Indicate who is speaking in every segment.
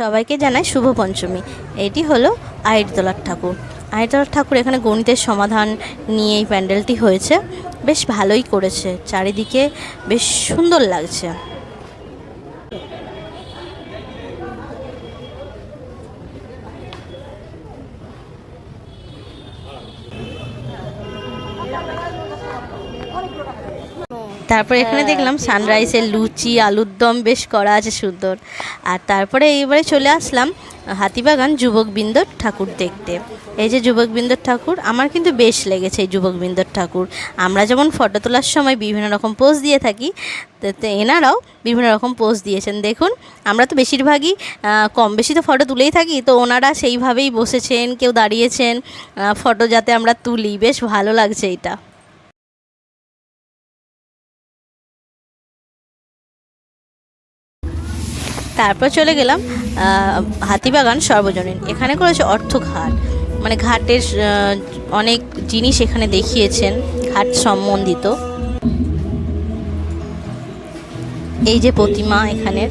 Speaker 1: সবাইকে জানাই শুভ পঞ্চমী। এটি হলো আইরতলার ঠাকুর। আইরতলার ঠাকুর এখানে গণিতের সমাধান নিয়ে এই প্যান্ডেলটি হয়েছে। বেশ ভালোই করেছে। চারিদিকে বেশ সুন্দর লাগছে। তারপরে এখানে দেখলাম সানরাইসের লুচি আলুর দম বেশ করা আছে সুন্দর। আর তারপরে এইবারে চলে আসলাম হাতিবাগান যুবকবৃন্দর ঠাকুর দেখতে। এই যে যুবকবৃন্দর ঠাকুর আমার কিন্তু বেশ লেগেছে এই যুবকবৃন্দর ঠাকুর। আমরা যেমন ফটো তোলার সময় বিভিন্ন রকম পোজ দিয়ে থাকি এনারাও বিভিন্ন রকম পোজ দিয়েছেন। দেখুন আমরা তো বেশিরভাগই কম বেশি তো ফটো তুলেই থাকি তো ওনারা সেইভাবেই বসেছেন কেউ দাঁড়িয়েছেন ফটো যাতে আমরা তুলি বেশ ভালো লাগছে এটা। তারপর চলে গেলাম হাতিবাগান সর্বজনীন। এখানে করেছে অর্থ ঘাট মানে ঘাটের অনেক জিনিস এখানে দেখিয়েছেন, ঘাট সম্বন্ধিত। এই যে প্রতিমা এখানের।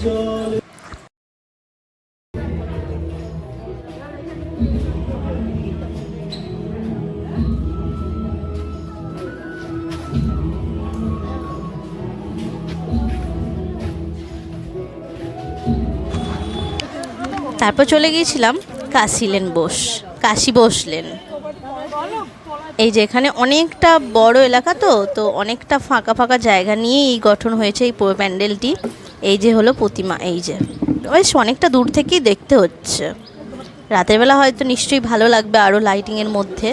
Speaker 1: তারপর চলে গিয়েছিলাম কাশিলেন বোস, কাশি বসলেন। এই যে এখানে অনেকটা বড় এলাকা তো তো অনেকটা ফাঁকা ফাঁকা জায়গা নিয়ে এই গঠন হয়েছে এই প্যান্ডেলটি। এই যে হলো প্রতিমা, এই যে। বেশ অনেকটা দূর থেকেই দেখতে হচ্ছে। রাতের বেলা হয়তো নিশ্চয়ই ভালো লাগবে আরও লাইটিংয়ের মধ্যে।